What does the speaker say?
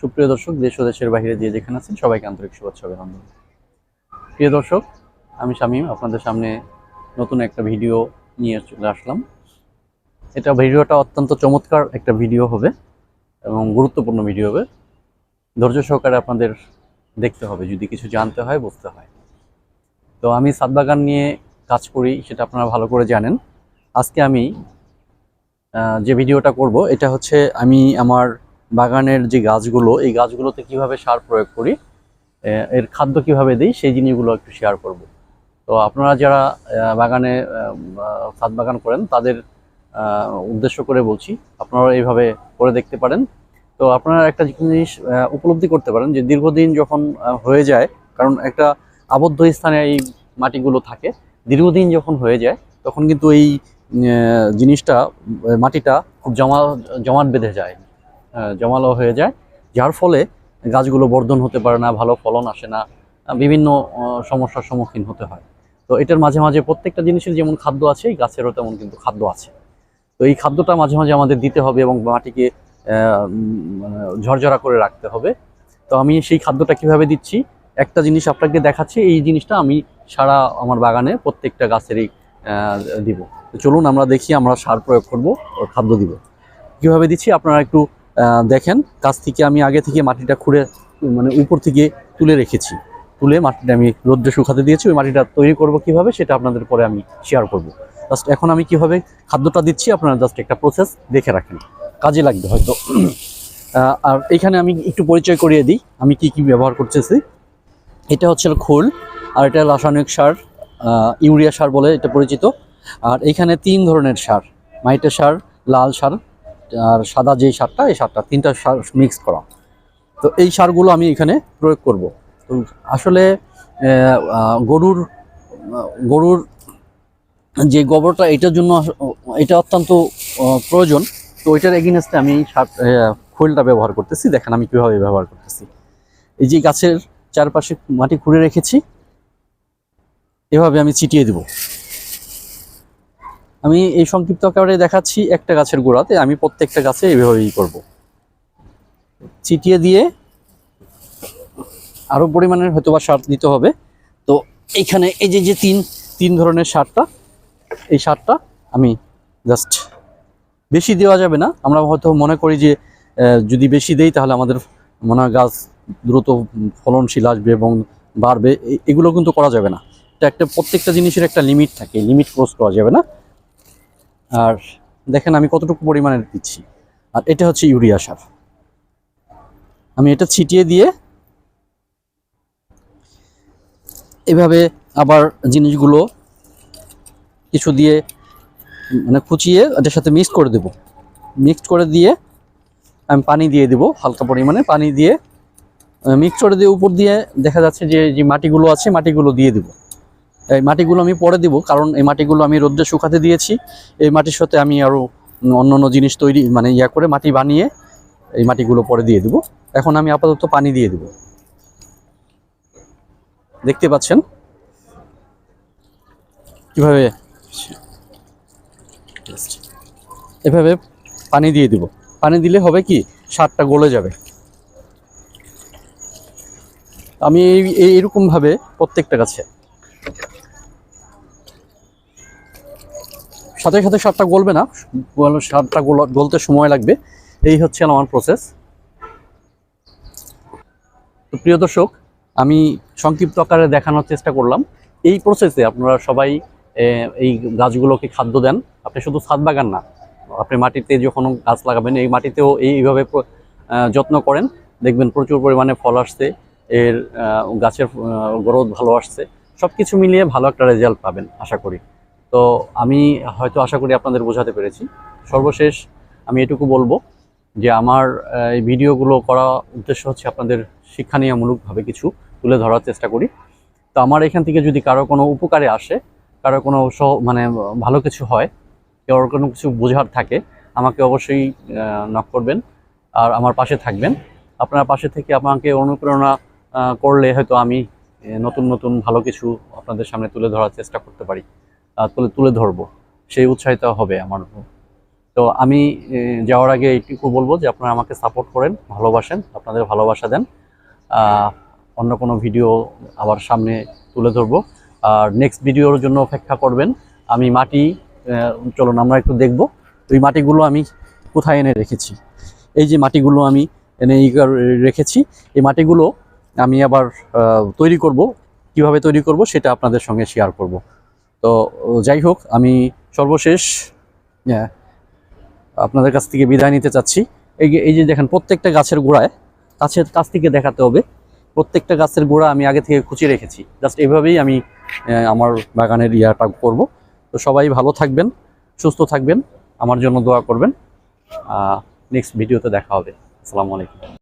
সুপ্রিয় দর্শক, দেশ ও দেশের বাইরে যে যেখানে আছেন, সবাইকে আন্তরিক শুভেচ্ছা অভিনন্দন। প্রিয় দর্শক, আমি শামীম, আপনাদের সামনে নতুন একটা ভিডিও নিয়ে চলে আসলাম। এটা ভিডিওটা অত্যন্ত চমৎকার একটা ভিডিও হবে এবং গুরুত্বপূর্ণ ভিডিও হবে। ধৈর্য সহকারে আপনাদের দেখতে হবে, যদি কিছু জানতে হয়, বুঝতে হয়। তো আমি সাদবাগান নিয়ে কাজ করি, সেটা আপনারা ভালো করে জানেন। আজকে আমি যে ভিডিওটা করব, এটা হচ্ছে আমি আমার বাগানের যে গাছগুলো, এই গাছগুলোতে কীভাবে সার প্রয়োগ করি এর খাদ্য কীভাবে দিই, সেই জিনিসগুলো একটু শেয়ার করব। তো আপনারা যারা বাগানে ছাদ বাগান করেন, তাদের উদ্দেশ্য করে বলছি, আপনারা এইভাবে করে দেখতে পারেন। তো আপনারা একটা জিনিস উপলব্ধি করতে পারেন যে দীর্ঘদিন যখন হয়ে যায়, কারণ একটা আবদ্ধ স্থানে এই মাটিগুলো থাকে, দীর্ঘদিন যখন হয়ে যায়, তখন কিন্তু এই জিনিসটা মাটিটা খুব জমা, জমাট বেঁধে যায়। জমালো হয়ে যায়। যার ফলে গাছগুলো বর্ধন হতে পারে না, ভালো ফলন আসে না বিভিন্ন সমস্যার সম্মুখীন হতে হয়। তো এটার মাঝে মাঝে প্রত্যেকটা জিনিসের যেমন খাদ্য আছে, এই গাছেরও তেমন কিন্তু খাদ্য আছে। তো এই খাদ্যটা মাঝে মাঝে আমাদের দিতে হবে এবং মাটিকে ঝরঝরা করে রাখতে হবে। তো আমি সেই খাদ্যটা কীভাবে দিচ্ছি? একটা জিনিস আপনাকে দেখাচ্ছি, এই জিনিসটা আমি সারা আমার বাগানে প্রত্যেকটা গাছেরই দিব। চলুন আমরা দেখি আমরা সার প্রয়োগ করব খাদ্য দিব। কীভাবে দিচ্ছি? আপনারা একটু দেখেন, কাছ থেকে আমি আগে থেকে মাটিটা খুঁড়ে মানে উপর থেকে তুলে রেখেছি। তুলে মাটিটা আমি রোদ্রে শুকাতে দিয়েছি, ওই মাটিটা তৈরি করব কীভাবে সেটা আপনাদের পরে আমি শেয়ার করব। জাস্ট এখন আমি কীভাবে খাদ্যটা দিচ্ছি, আপনারা জাস্ট একটা প্রসেস দেখে রাখেন। কাজে লাগবে হয়তো। আর এখানে আমি একটু পরিচয় করিয়ে দিই, আমি কি কি ব্যবহার করতেছি। এটা হচ্ছে খোল, আর এটা রাসায়নিক সার ইউরিয়া সার বলে এটা পরিচিত। আর এখানে তিন ধরনের সার মাইটের সার, লাল সার আর সাদা যেই সারটা, এই সারটা, তিনটা সার মিক্স করা। তো এই সারগুলো আমি এখানে প্রয়োগ করব। তো আসলে গরুর গরুর যে গোবরটা, এটার জন্য এটা অত্যন্ত প্রয়োজন। তো এটার এগেনস্টে আমি সার খোলটা ব্যবহার করতেছি। দেখেন আমি কীভাবে ব্যবহার করতেছি। এই যে গাছের চারপাশে মাটি খুঁড়ে রেখেছি। এভাবে আমি ছিটিয়ে দেব। আমি এই সংক্ষিপ্ত আকারে দেখাচ্ছি একটা গাছের গোড়াতে, আমি প্রত্যেকটা গাছে এইভাবেই করব। ছিটিয়ে দিয়ে আরও পরিমাণের হয়তো বা সার দিতে হবে। তো এইখানে এই যে যে তিন তিন ধরনের সারটা, এই সারটা আমি জাস্ট বেশি দেওয়া যাবে না। আমরা হয়তো মনে করি যে যদি বেশি দেই তাহলে আমাদের মনে হয় গাছ দ্রুত ফলনশীল আসবে এবং বাড়বে। এগুলো কিন্তু করা যাবে না। এটা একটা প্রত্যেকটা জিনিসের একটা লিমিট থাকে। লিমিট ক্রস করা যাবে না। আর দেখেন আমি কতটুকু পরিমাণে দিচ্ছি। আর এটা হচ্ছে ইউরিয়া সার। আমি এটা ছিটিয়ে দিয়ে এভাবে আবার জিনিসগুলো কিছু দিয়ে মানে কুচিয়ে এটার সাথে মিক্স করে দেব। মিক্স করে দিয়ে আমি পানি দিয়ে দেব হালকা পরিমাণে পানি দিয়ে। মিক্স করে দিয়ে উপর দিয়ে দেখা যাচ্ছে যে যে মাটিগুলো আছে, মাটিগুলো দিয়ে দেব। এই মাটিগুলো আমি পরে দেব, কারণ এই মাটিগুলো আমি রোদ্রে শুকাতে দিয়েছি। এই মাটির সাথে আমি আরও অন্য অন্য জিনিস তৈরি মানে ইয়া করে মাটি বানিয়ে এই মাটিগুলো পরে দিয়ে দেব। এখন আমি আপাতত পানি দিয়ে দেব। দেখতে পাচ্ছেন? কীভাবে? এভাবে পানি দিয়ে দিব। পানি দিলে হবে কি? সারটা গলে যাবে। আমি এই এইরকমভাবে প্রত্যেকটা গাছে সাথে সাথে সারটা গলবে না সারটা গলতে সময় লাগবে। এই হচ্ছে আমার প্রসেস তো প্রিয় দর্শক, আমি সংক্ষিপ্ত আকারে দেখানোর চেষ্টা করলাম। এই প্রসেসে আপনারা সবাই এই গাছগুলোকে খাদ্য দেন। আপনি শুধু ছাদ বাগান না, আপনি মাটিতে যখন গাছ লাগাবেন, এই মাটিতেও এই- এইভাবে যত্ন করেন। দেখবেন প্রচুর পরিমাণে ফল আসছে, এর গাছের গ্রোথ ভালো আসছে। সব কিছু মিলিয়ে ভালো একটা রেজাল্ট পাবেন, আশা করি। তো আমি হয়তো আশা করি আপনাদের বোঝাতে পেরেছি। সর্বশেষ আমি এটুকু বলব যে আমার এই ভিডিওগুলো করা উদ্দেশ্য হচ্ছে আপনাদের শিক্ষানীয়মূলকভাবে কিছু তুলে ধরার চেষ্টা করি। তো আমার এখান থেকে যদি কারও কোনো উপকারে আসে, কারও কোনো সহ মানে ভালো কিছু হয় কেউ কোনো কিছু বোঝার থাকে, আমাকে অবশ্যই নক করবেন আর আমার পাশে থাকবেন। আপনার পাশে থেকে আমাকে অনুপ্রেরণা করলে হয়তো আমি নতুন নতুন ভালো কিছু আপনাদের সামনে তুলে ধরার চেষ্টা করতে পারি। তুলে তুলে ধরবো, সেই উৎসাহিত হবে আমার তো আমি যাওয়ার আগে এইটুকু বলব যে আপনারা আমাকে সাপোর্ট করেন, ভালোবাসেন, আপনাদের ভালোবাসা দেন। অন্য কোনো ভিডিও আবার সামনে তুলে ধরবো। আর নেক্সট ভিডিওর জন্য অপেক্ষা করবেন, আমি মাটি চলুন আমরা একটু দেখব, ওই মাটিগুলো আমি কোথায় এনে রেখেছি। এই যে মাটিগুলো আমি এনে রেখেছি, এই মাটিগুলো আমি আবার তৈরি করব। কীভাবে তৈরি করব সেটা আপনাদের সঙ্গে শেয়ার করব। তো যাই হোক, আমি সর্বশেষ আপনাদের কাছ থেকে বিদায় নিতে চাচ্ছি। এই এই যে দেখেন, প্রত্যেকটা গাছের গোড়ায়, গাছের কাছ থেকে দেখাতে হবে। প্রত্যেকটা গাছের গোড়া আমি আগে থেকে খুঁচিয়ে রেখেছি। জাস্ট এভাবেই আমি আমার বাগানের ইয়াটা করব। তো সবাই ভালো থাকবেন, সুস্থ থাকবেন, আমার জন্য দোয়া করবেন। নেক্সট ভিডিওতে দেখা হবে। আসসালামু আলাইকুম।